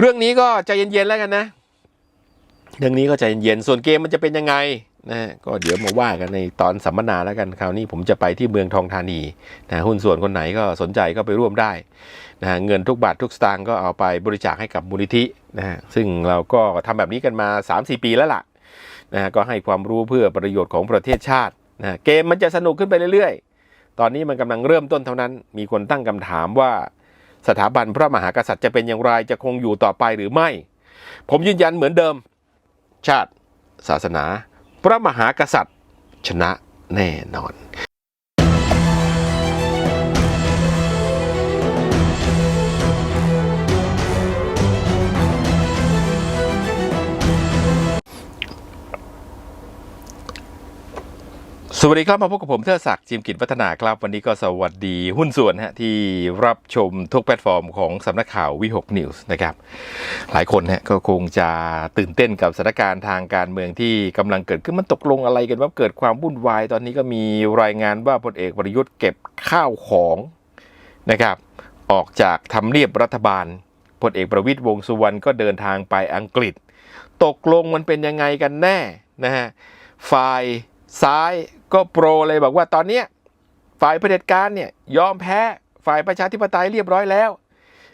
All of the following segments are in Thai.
เรื่องนี้ก็ใจเย็นๆแล้วกันนะ เรื่องนี้ก็ใจเย็นๆส่วนเกมมันจะเป็นยังไงนะก็เดี๋ยวมาว่ากันในตอนสัมมนาแล้วกันคราวนี้ผมจะไปที่เมืองทองธานีนะหุ้นส่วนคนไหนก็สนใจก็ไปร่วมได้นะเงินทุกบาททุกสตางค์ก็เอาไปบริจาคให้กับมูลนิธินะฮะซึ่งเราก็ทำแบบนี้กันมา 3-4 ปีแล้วล่ะนะก็ให้ความรู้เพื่อประโยชน์ของประเทศชาตินะฮะเกมมันจะสนุกขึ้นไปเรื่อยๆ ตอนนี้มันกำลังเริ่มต้นเท่านั้น มีคนตั้งคำถามว่า สถาบันพระมหากษัตริย์จะเป็นอย่างไรจะคงอยู่ต่อไปหรือไม่ ผมยืนยันเหมือนเดิม ชาติ ศาสนา พระมหากษัตริย์ ชนะแน่นอน สวัสดีครับมาพบกับผมเทอศักดิ์จิมกิจวัฒนาครับ วันนี้ก็สวัสดีหุ้นส่วนฮะที่รับชมทุกแพลตฟอร์มของสำนักข่าววิหกนิวส์นะครับ หลายคนฮะก็คงจะตื่นเต้นกับสถานการณ์ทางการเมืองที่กำลังเกิดขึ้นมันตกลงอะไรกันว่าเกิดความวุ่นวาย ตอนนี้ก็มีรายงานว่าพลเอกประยุทธ์เก็บข้าวของนะครับ ออกจากทำเนียบรัฐบาลพลเอกประวิตยวงสุวรรณก็เดินทางไปอังกฤษ ตกลงมันเป็นยังไงกันแน่นะฮะฝ่ายซ้าย ก็โปรเลยบอกว่าตอนเนี้ยฝ่ายเผด็จการเนี่ยยอมแพ้ฝ่ายประชาธิปไตยเรียบร้อยแล้ว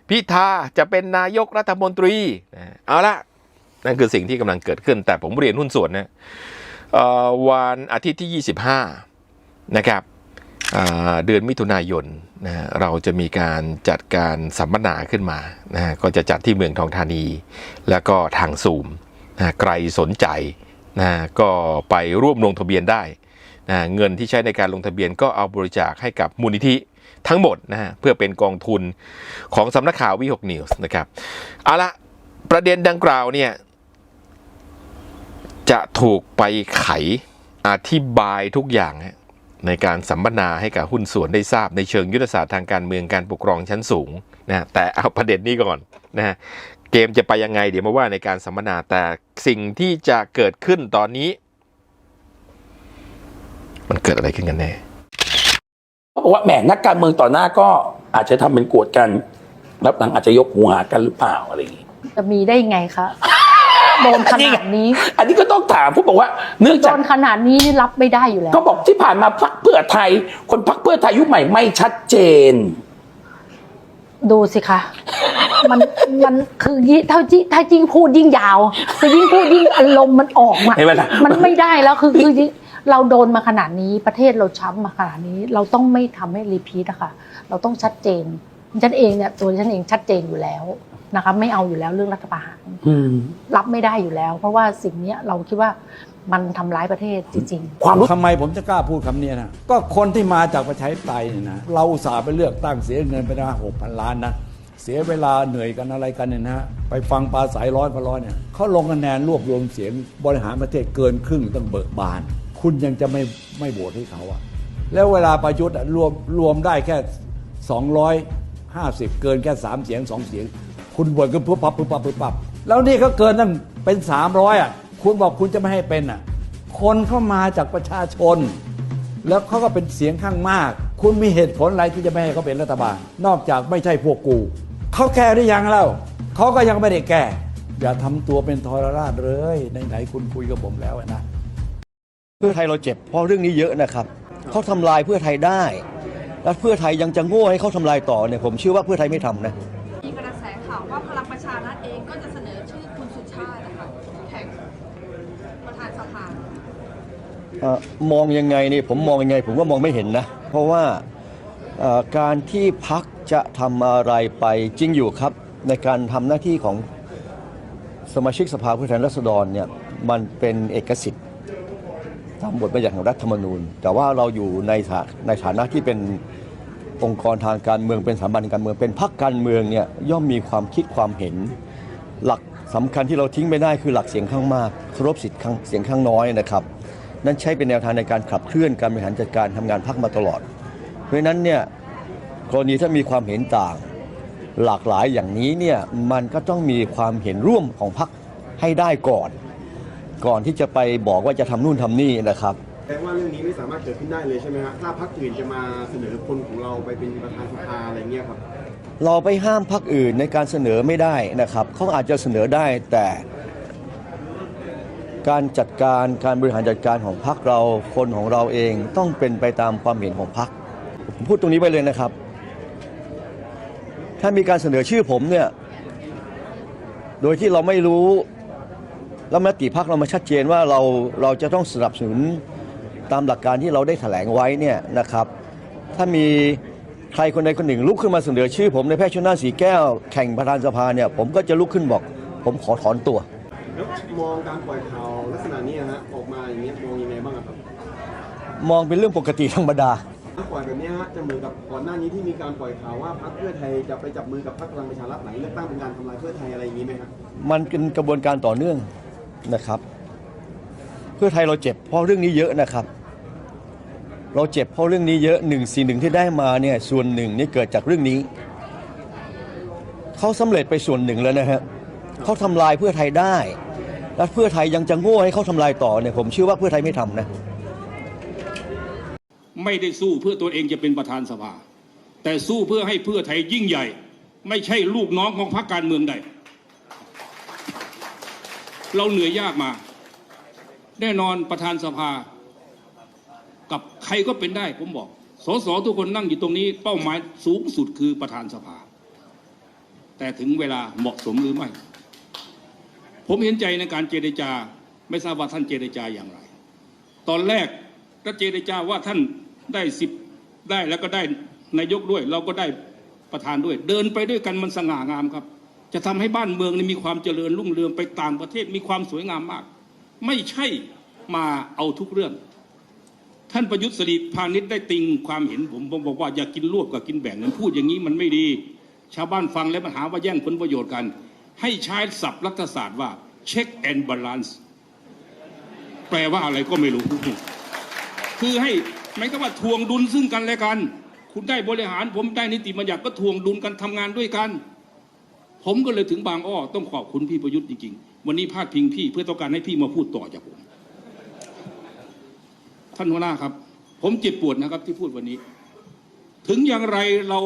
พิธาจะเป็นนายกรัฐมนตรีเอาละนั่นคือสิ่งที่กำลังเกิดขึ้น แต่ผมเรียนหุ้นส่วนนะเอ่อวันอาทิตย์ที่ 25 นะครับเดือนมิถุนายนนะเราจะมีการจัดการสัมมนาขึ้นมานะก็จะจัดที่เมืองทองธานี แล้วก็ทางซูมนะใครสนใจนะก็ไปร่วมลงทะเบียนได้ นะเงินที่ใช้ในการลงทะเบียนก็เอาบริจาคให้กับมูลนิธิทั้งหมดนะฮะเพื่อเป็นกองทุนของสำนักข่าววิหกนิวส์นะครับเอาละประเด็นดังกล่าวเนี่ยจะถูกไปไขอธิบายทุกอย่างในการสัมมนาให้กับหุ้นส่วนได้ทราบในเชิงยุทธศาสตร์ทางการเมืองการปกครองชั้นสูงนะแต่เอาประเด็นนี้ก่อนนะฮะเกมจะไปยังไงเดี๋ยวมาว่าในการสัมมนาแต่สิ่งที่จะเกิดขึ้นตอนนี้ มันเกิดอะไรขึ้นกันแน่เขาบอกว่าแหมนักการเมืองต่อหน้าก็อาจจะทำเป็นโกรธกันรับหลังอาจจะยกหัวหากันหรือเปล่าอะไรอย่างงี้จะมีได้ไงคะโดนขนาดนี้ อันนี้ก็ต้องถามผู้บอกว่า เนื่องโดจากนขนาดนี้นี่รับไม่ได้อยู่แล้ว ก็บอกที่ผ่านมาพักเพื่อไทย คนพักเพื่อไทยยุคใหม่ไม่ชัดเจน ดูสิคะ มันมันคือยิ่งถ้ายิ่งถ้ายิ่งพูดยิ่งยาวคือยิ่งพูดยิ่งอารมณ์มันออกมาเห็นไหมล่ะมันไม่ได้แล้วคือคือยิ่ง เราโดนมาขนาดนี้ประเทศเราช้ำมาขนาดนี้ เราต้องไม่ทำให้รีพีทอะค่ะเราต้องชัดเจนฉันเองเนี่ยตัวฉันเองชัดเจนอยู่แล้วนะคะไม่เอาอยู่แล้วเรื่องรัฐประหารอืมรับไม่ได้อยู่แล้ว เพราะว่าสิ่งเนี้ยเราคิดว่ามันทำร้ายประเทศจริงๆความรู้ทำไมผมจะกล้าพูดคำนี้นะก็คนที่มาจากประชาธิปไตยเนี่ยนะเราอุตส่าห์ไปเลือกตั้งเสียเงินไปนะหกพันล้านนะเสียเวลาเหนื่อยกันอะไรกันเนี่ยนะฮะไปฟังปลาสายร้อยพร้อยเนี่ยเขาลงคะแนนรวบรวมเสียงบริหารประเทศเกินครึ่งต้องเบิกบาน คุณยังจะไม่ไม่โหวตให้เขาอะแล้วเวลาประยุทธ์อะรวมรวมได้แค่ 250 เกินแค่ 3 เสียง 2 เสียง คุณบวชกันปุ๊บปับปุ๊บปับปุ๊บปับแล้วนี่เขาเกินตั้งเป็น 300อะคุณบอกคุณจะไม่ให้เป็นอะคนเข้ามาจากประชาชน แล้วเขาก็เป็นเสียงข้างมาก คุณมีเหตุผลอะไรที่จะไม่ให้เขาเป็นรัฐบาล นอกจากไม่ใช่พวกกูเขาแก้หรือยังเล่าเขาก็ยังไม่ได้แก้อย่าทำตัวเป็นทรราชเลยไหนๆคุณคุยกับผมแล้วนะ พื่อไทยเราเจ็บ เพราะเรื่องนี้เยอะนะครับเขาทำลายเพื่อไทยได้ แล้วเพื่อไทยยังจะโง่ให้เขาทำลายต่อเนี่ยผมเชื่อว่าเพื่อไทยไม่ทำนะมีกระแสข่าวว่าพลังประชารัฐเองก็จะเสนอชื่อคุณสุชาตินะคะแข่งประธานสภาเอ่อมองยังไงนี่ผมมองยังไง ผมว่ามองไม่เห็นนะ เพราะว่าเอ่อการที่พักจะทำอะไรไปจริงอยู่ครับ ในการทำหน้าที่ของสมาชิกสภาผู้แทนราษฎรเนี่ยมันเป็นเอกสิทธิ์ ตามบทบัญญัติของรัฐธรรมนูญ แต่ว่าเราอยู่ในาในฐานะที่เป็นองค์กรทางการเมืองเป็นสถาบันการเมืองเป็นพรรคการเมืองเนี่ยย่อมมีความคิดความเห็น หลักสำคัญที่เราทิ้งไม่ได้คือหลักเสียงข้างมากเคารพสิทธิ์เสียงข้างน้อยนะครับ นั่นใช้เป็นแนวทางในการขับเคลื่อนการบริหารจัดการทำงานพักมาตลอด เพราะฉะนั้นเนี่ยกรณีถ้ามีความเห็นต่าง หลากหลายอย่างนี้เนี่ยมันก็ต้องมีความเห็นร่วมของพักให้ได้ก่อน ก่อนที่จะไปบอกว่าจะทำนู่นทำนี่นะครับ แปลว่าเรื่องนี้ไม่สามารถเกิดขึ้นได้เลยใช่ไหมฮะถ้าพรรคอื่นจะมาเสนอคนของเราไปเป็นประธานสภาอะไรเงี้ยครับ เราไปห้ามพรรคอื่นในการเสนอไม่ได้นะครับเขาอาจจะเสนอได้แต่ การจัดการการบริหารจัดการของพรรคเราคนของเราเองต้องเป็นไปตามความเห็นของพรรคผมพูดตรงนี้ไปเลยนะครับ ถ้ามีการเสนอชื่อผมเนี่ย โดยที่เราไม่รู้ แล้วมติพักเรามาชัดเจนว่าเราเราจะต้องสนับสนุนตามหลักการที่เราได้แถลงไว้เนี่ยนะครับถ้ามีใครคนใดคนหนึ่งลุกขึ้นมาเสนอชื่อ ผมในแพทย์ชนน่านสีแก้วแข่งประธานสภาเนี่ยผมก็จะลุกขึ้นบอก ผมขอถอนตัว แล้วมองการปล่อยข่าวลักษณะนี้นะฮะออกมาอย่างเงี้ยมองยังไงบ้างอะครับมองเป็นเรื่องปกติธรรมดาถ้าปล่อยแบบเนี้ยฮะจะเหมือนกับก่อนหน้านี้ที่มีการปล่อยข่าวว่าพรรคเพื่อไทยจะไปจับมือกับพรรคพลังประชารัฐหลังเลือกตั้งเป็นการทำลายเพื่อไทยอะไรอย่างนี้ไหมครับมันเป็นกระบวนการต่อเนื่อง นะครับ เพื่อไทยเราเจ็บเพราะเรื่องนี้เยอะนะครับ เราเจ็บเพราะเรื่องนี้เยอะหนึ่งสี่หนึ่งที่ได้มาเนี่ยส่วนหนึ่งนี่เกิดจากเรื่องนี้เขาสำเร็จไปส่วนหนึ่งแล้วนะฮะเขาทำลายเพื่อไทยได้ แล้วเพื่อไทยยังจะโง่ให้เขาทำลายต่อเนี่ยผมเชื่อว่าเพื่อไทยไม่ทำนะไม่ได้สู้เพื่อตัวเองจะเป็นประธานสภา แต่สู้เพื่อให้เพื่อไทยยิ่งใหญ่ ไม่ใช่ลูกน้องของพรรคการเมืองใด เราเหนื่อยยากมา แน่นอนประธานสภา กับใครก็เป็นได้ผมบอก สสทุกคนนั่งอยู่ตรงนี้ เป้าหมายสูงสุดคือประธานสภา แต่ถึงเวลาเหมาะสมหรือไม่ ผมเห็นใจในการเจรจา ไม่ทราบว่าท่านเจรจาอย่างไร ตอนแรกก็เจรจาว่าท่านได้สิบได้แล้วก็ได้นายกด้วย เราก็ได้ประธานด้วย เดินไปด้วยกันมันสง่างามครับ จะทำให้บ้านเมืองมีความเจริญรุ่งเรืองไปต่างประเทศมีความสวยงามมาก ไม่ใช่มาเอาทุกเรื่อง ท่านประยุทธ์สฤษดิ์พาณิชย์ได้ติงความเห็นผมผมบอกว่าอย่ากินรวบกับกินแบ่งนั้นพูดอย่างนี้มันไม่ดี ชาวบ้านฟังแล้วมันหาว่าแย่งผลประโยชน์กัน ให้ใช้ศัพท์รัฐศาสตร์ว่า check and balance แปลว่าอะไรก็ไม่รู้ คือให้หมายก็ว่าทวงดุลซึ่งกันและกัน คุณได้บริหารผมได้นิติบัญญัติก็ทวงดุลกันทำงานด้วยกัน ผมก็เลยถึงบางอ้อต้องขอบคุณพี่ประยุทธ์จริงๆ วันนี้พาดพิงพี่เพื่อต้องการให้พี่มาพูดต่อจากผม ท่านหัวหน้าครับ ผมเจ็บปวดนะครับที่พูดวันนี้ ถึงอย่างไรเรา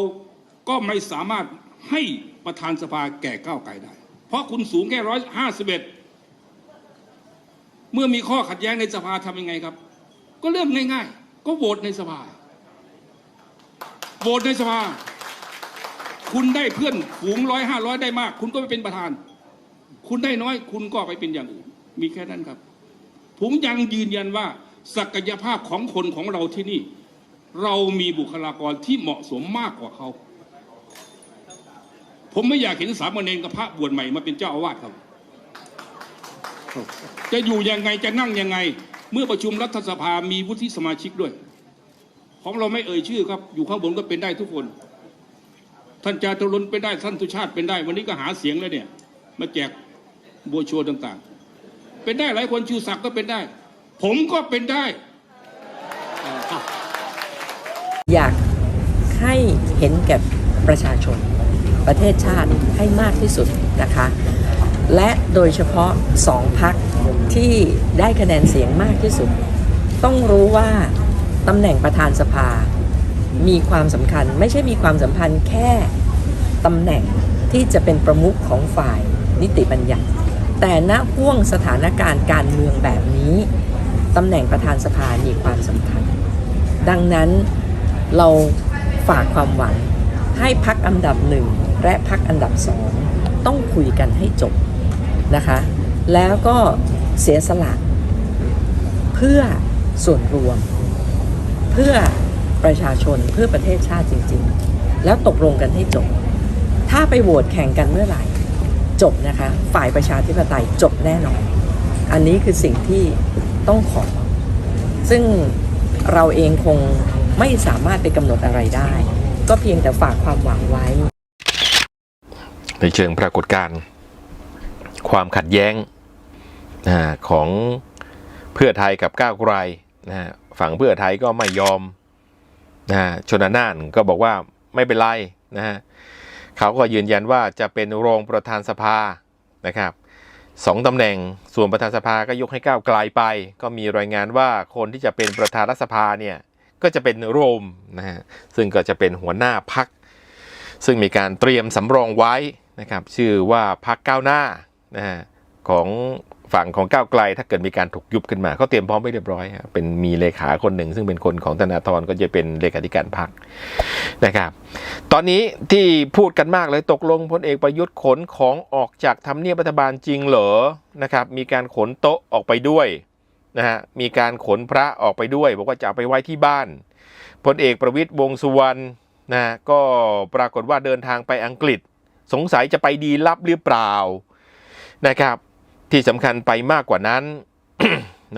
ก็ไม่สามารถให้ประธานสภาแก่ก้าวไกลได้ เพราะคุณสูงแค่ร้อยห้าสิบเอ็ดเมื่อมีข้อขัดแย้งในสภาทำยังไงครับ ก็เรื่องง่าย ๆ ก็โหวตในสภาโหวตในสภา คุณได้เพื่อนฝูงร้อยห้าร้อยได้มาก คุณก็ไปเป็นประธาน คุณได้น้อย คุณก็ไปเป็นอย่างอื่น มีแค่นั้นครับ ผมยังยืนยันว่าศักยภาพของคนของเราที่นี่ เรามีบุคลากรที่เหมาะสมมากกว่าเขา ผมไม่อยากเห็นสามเณรกับพระบวชใหม่มาเป็นเจ้าอาวาสครับ จะอยู่ยังไงจะนั่งยังไง เมื่อประชุมรัฐสภามีวุฒิสมาชิกด้วย ของเราไม่เอ่ยชื่อครับ อยู่ข้างบนก็เป็นได้ทุกคน ท่านจาตุรนต์เป็นได้ท่านตุชาติเป็นได้ วันนี้ก็หาเสียงแล้วเนี่ย มาแจกบัวชัวต่างๆ เป็นได้หลายคนชูศักดิ์ก็เป็นได้ ผมก็เป็นได้ อยากให้เห็นแก่ประชาชน ประเทศชาติให้มากที่สุดนะคะ และโดยเฉพาะสองพักที่ได้คะแนนเสียงมากที่สุด ต้องรู้ว่าตำแหน่งประธานสภา มีความสำคัญ ไม่ใช่มีความสัมพันธ์แค่ตำแหน่งที่จะเป็นประมุขของฝ่ายนิติบัญญัติ แต่ณห่วงสถานการณ์การเมืองแบบนี้ตำแหน่งประธานสภามีความสำคัญ ดังนั้นเราฝากความหวังให้พักอันดับหนึ่งและพักอันดับสองต้องคุยกันให้จบนะคะ แล้วก็เสียสละเพื่อส่วนรวม เพื่อ ประชาชนเพื่อประเทศชาติจริง ๆ แล้วตกลงกันให้จบ ถ้าไปโหวตแข่งกันเมื่อไหร่ จบนะคะ ฝ่ายประชาธิปไตยจบแน่นอน อันนี้คือสิ่งที่ต้องขอ ซึ่งเราเองคงไม่สามารถไปกำหนดอะไรได้ ก็เพียงแต่ฝากความหวังไว้ ในเชิงปรากฏการณ์ความขัดแย้งของเพื่อไทยกับก้าวไกลนะฝั่งเพื่อไทยก็ไม่ยอม นะฮะชนน่านก็บอกว่าไม่เป็นไรนะฮะเขาก็ยืนยันว่าจะเป็นรองประธานสภานะครับสองตำแหน่งส่วนประธานสภาก็ยกให้ก้าวไกลไป ก็มีรายงานว่าคนที่จะเป็นประธานรัฐสภาเนี่ยก็จะเป็นโรมนะฮะซึ่งก็จะเป็นหัวหน้าพัก ซึ่งมีการเตรียมสำรองไว้นะครับชื่อว่าพักก้าวหน้านะฮะของ ฝั่งของก้าวไกลถ้าเกิดมีการถูกยุบขึ้นมาเขาเตรียมพร้อมไว้เรียบร้อยเป็นมีเลขาคนหนึ่ง ซึ่งเป็นคนของธนาธรก็จะเป็นเลขาธิการพักนะครับ ตอนนี้ที่พูดกันมากเลยตกลงพลเอกประยุทธ์ขนของออกจากทำเนียบรัฐบาลจริงเหรอนะครับ มีการขนโต๊ะออกไปด้วยนะฮะมีการขนพระออกไปด้วย บอกว่าจะไปไว้ที่บ้านพลเอกประวิตยวงสุวรรณนะฮะก็ปรากฏว่าเดินทางไปอังกฤษ สงสัยจะไปดีลับหรือเปล่านะครับ ที่สำคัญไปมากกว่านั้น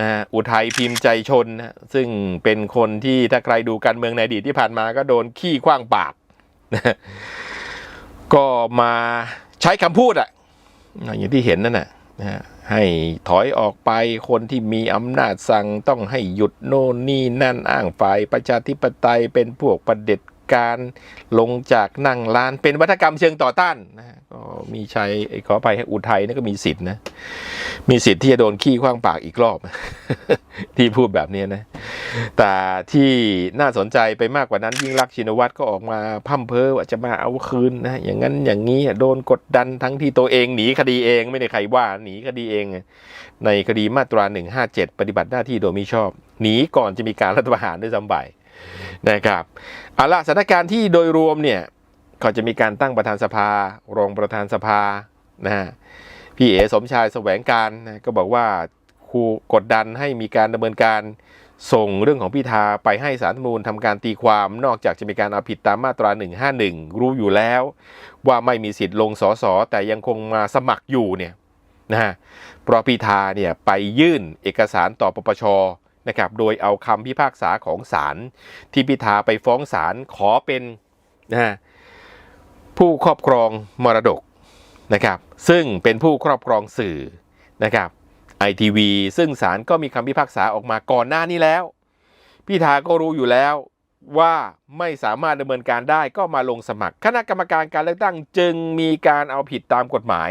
นะฮะอุทัยพิมพ์ใจชนนะซึ่งเป็นคนที่ถ้าใครดูการเมืองในอดีตที่ผ่านมาก็โดนขี้ขว้างปากนะก็มาใช้คำพูดอะอย่างที่เห็นนั่นน่ะนะฮะให้ถอยออกไปคนที่มีอำนาจสั่งต้องให้หยุดโน่นนี่นั่นอ้างฝ่ายประชาธิปไตยเป็นพวกประเด็จ การลงจากนั่งลานเป็นวัฒกรรมเชิงต่อต้านนะก็มีชัยขออภัยให้อุทัยนี่ก็มีสิทธินะ มีสิทธิ์ที่จะโดนขี้ขว้างปากอีกรอบ ที่พูดแบบนี้นะ แต่ที่น่าสนใจไปมากกว่านั้นยิ่งรักชินวัตรก็ออกมาพั่มเพ้อว่าจะมาเอาคืนนะอย่างนั้นอย่างนี้โดนกดดันทั้งที่ตัวเองหนีคดีเองไม่ได้ใครว่าหนีคดีเอง ในคดีมาตรา 157 ปฏิบัติหน้าที่โดยมิชอบหนีก่อนจะมีการรัฐประหารด้วยซ้ำไป นะครับเอาละสถานการณ์ที่โดยรวมเนี่ยก็จะมีการตั้งประธานสภา รองประธานสภานะฮะพี่เอสมชายแสวงการนะก็บอกว่าครูกดดันให้มีการดำเนินการส่งเรื่องของพิธาไปให้สารรัฐธรรมนูญทำการตีความ นอกจากจะมีการเอาผิดตามมาตรา 151 รู้อยู่แล้ว ว่าไม่มีสิทธิ์ลงสอสอแต่ยังคงมาสมัครอยู่เนี่ยนะฮะเพราะพิธาเนี่ยไปยื่นเอกสารต่อปปช นะครับโดยเอาคำพิพากษาของศาลที่พิธาไปฟ้องศาลขอเป็นนะผู้ครอบครองมรดกนะครับซึ่งเป็นผู้ครอบครองสื่อนะครับไอทีวีซึ่งศาลก็มีคำพิพากษาออกมาก่อนหน้านี้แล้ว พิธาก็รู้อยู่แล้วว่าไม่สามารถดำเนินการได้ก็มาลงสมัคร คณะกรรมการการเลือกตั้งจึงมีการเอาผิดตามกฎหมาย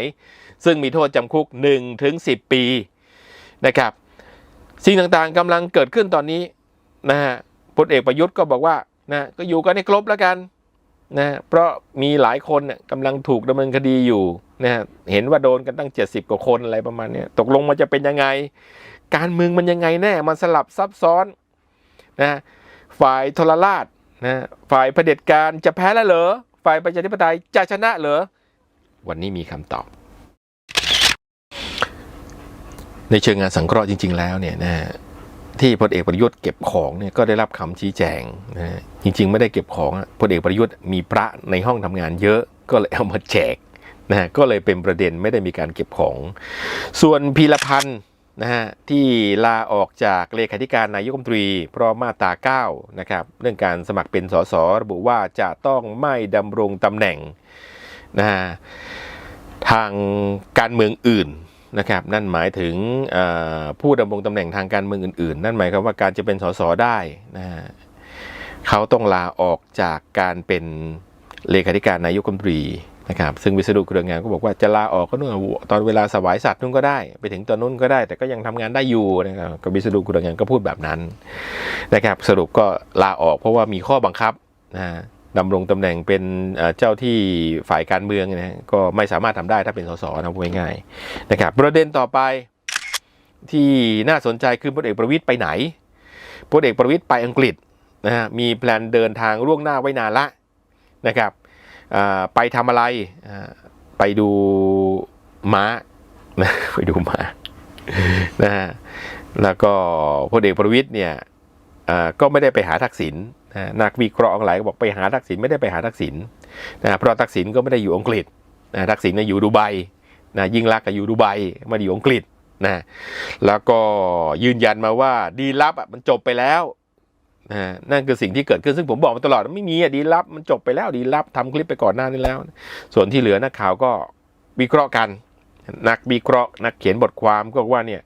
ซึ่งมีโทษจำคุก1ถึง10 ปีนะครับ สิ่งต่างๆกำลังเกิดขึ้นตอนนี้นะฮะพลเอกประยุทธ์ก็บอกว่านะก็อยู่กันให้ครบแล้วกันนะเพราะมีหลายคนเนี่ยกำลังถูกดำเนินคดีอยู่นะฮะเห็นว่าโดนกันตั้ง 70 กว่าคนอะไรประมาณนี้ตกลงมันจะเป็นยังไง การเมืองมันยังไงแน่ มันสลับซับซ้อนนะฝ่ายทรราชนะฝ่ายเผด็จการจะแพ้แล้วเหรอฝ่ายประชาธิปไตยจะชนะเหรอวันนี้มีคำตอบ ในเชิงงานสังเคราะห์จริง ๆ แล้วเนี่ยนะที่พลเอกประยุทธ์เก็บของเนี่ยก็ได้รับคำชี้แจงนะฮะจริง ๆ ไม่ได้เก็บของอะพลเอกประยุทธ์มีพระในห้องทำงานเยอะก็เลยเอามาแจกนะฮะก็เลยเป็นประเด็นไม่ได้มีการเก็บของ ส่วนพีรพันธ์นะฮะที่ลาออกจากเลขาธิการนายกรัฐมนตรี เพราะมาตรา9นะครับเรื่องการสมัครเป็นสสระบุว่าจะต้องไม่ดำรงตำแหน่งนะฮะทางการเมืองอื่น นะครับนั่นหมายถึงผู้ดำรงตำแหน่งทางการเมืองอื่น ๆ นั่นหมายความว่าการจะเป็นสสได้นะเขาต้องลาออกจากการเป็นเลขาธิการนายกรัฐมนตรีนะครับซึ่งวิศนุเครืองานก็บอกว่าจะลาออกก็นู่นตอนเวลาสวายสัตว์นู่นก็ได้ ไปถึงตอนนู้นก็ได้ แต่ก็ยังทำงานได้อยู่นะครับก็วิศนุเครืองานก็พูดแบบนั้นนะครับสรุปก็ลาออกเพราะว่ามีข้อบังคับนะ ดำรงตำแหน่งเป็นเจ้าที่ฝ่ายการเมืองนะฮะก็ไม่สามารถทำได้ถ้าเป็นสสนะพูดง่ายๆนะครับประเด็นต่อไปที่น่าสนใจคือพลเอกประวิตยไปไหนพลเอกประวิตยไปอังกฤษนะฮะมีแพลนเดินทางล่วงหน้าไว้นานละนะครับไปทำอะไรไปดูม้านะไปดูม้านะฮะแล้วก็พลเอกประวิตยเนี่ยอ่าก็ไม่ได้ไปหาทักษิณ นะนักวิเคราะห์หลายก็บอกไปหาทักษิณไม่ได้ไปหาทักษิณนะเพราะทักษิณก็ไม่ได้อยู่อังกฤษนะทักษิณเนี่ยอยู่ดูไบนะยิ่งรักก็อยู่ดูไบไมาอยู่อังกฤษนะแล้วก็ยืนยันมาว่าดีลลับอะมันจบไปแล้วนะนั่นคือสิ่งที่เกิดขึ้นซึ่งผมบอกมาตลอดไม่มีอะดีลลับมันจบไปแล้วดีลลับทำคลิปไปก่อนหน้านี้แล้ว ส่วนที่เหลือนักข่าวก็วิเคราะห์กัน นักวิเคราะห์ นักเขียนบทความก็บอกว่าเนี่ย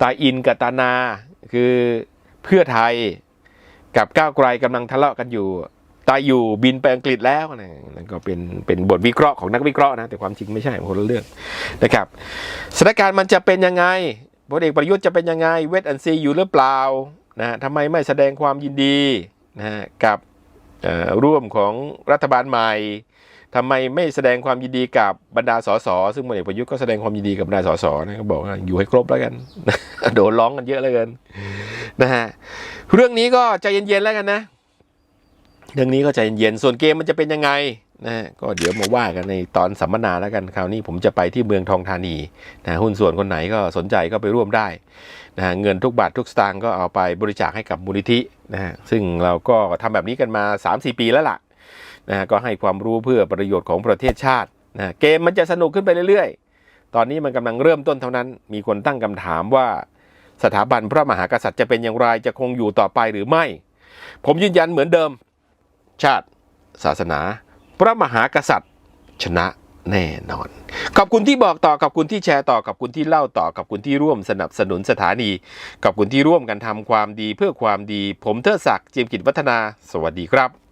ตาอินกับตานาคือเพื่อไทย กับก้าวไกลกำลังทะเลาะกันอยู่ ตายอยู่บินไปอังกฤษแล้วนะนั่นก็เป็นเป็นบทวิเคราะห์ของนักวิเคราะห์นะ แต่ความจริงไม่ใช่คนละเรื่องนะครับสถานการณ์มันจะเป็นยังไงพลเอกประยุทธ์จะเป็นยังไงเวทอันซีอยู่หรือเปล่านะทำไมไม่แสดงความยินดีนะกับร่วมของรัฐบาลใหม่ ทำไมไม่แสดงความยินดีกับบรรดาสสซึ่งพลเอกประยุทธ์ก็แสดงความยินดีกับบรรดาสสนะก็บอกว่าอยู่ให้ครบแล้วกัน โดนร้องกันเยอะเหลยกันนะฮะเรื่องนี้ก็ใจเย็นๆแล้วกันนะ เรื่องนี้ก็ใจเย็นๆส่วนเกมมันจะเป็นยังไงนะก็เดี๋ยวมาว่ากันในตอนสัมมนาแล้วกันคราวนี้ผมจะไปที่เมืองทองธานีนะหุ้นส่วนคนไหนก็สนใจก็ไปร่วมได้นะเงินทุกบาททุกสตางค์ก็เอาไปบริจาคให้กับมูลนิธินะฮะซึ่งเราก็ทำแบบนี้กันมา 3-4 ปีแล้วล่ะ นะก็ให้ความรู้เพื่อประโยชน์ของประเทศชาตินะเกมมันจะสนุกขึ้นไปเรื่อยๆ ตอนนี้มันกำลังเริ่มต้นเท่านั้น มีคนตั้งคำถามว่าสถาบันพระมหากษัตริย์จะเป็นอย่างไรจะคงอยู่ต่อไปหรือไม่ ผมยืนยันเหมือนเดิม ชาติ ศาสนา พระมหากษัตริย์ ชนะแน่นอน ขอบคุณที่บอกต่อขอบคุณที่แชร์ต่อขอบคุณที่เล่าต่อขอบคุณที่ร่วมสนับสนุนสถานีขอบคุณที่ร่วมกันทำความดีเพื่อความดี ผมเทิดศักดิ์เจียมกิจวัฒนา สวัสดีครับ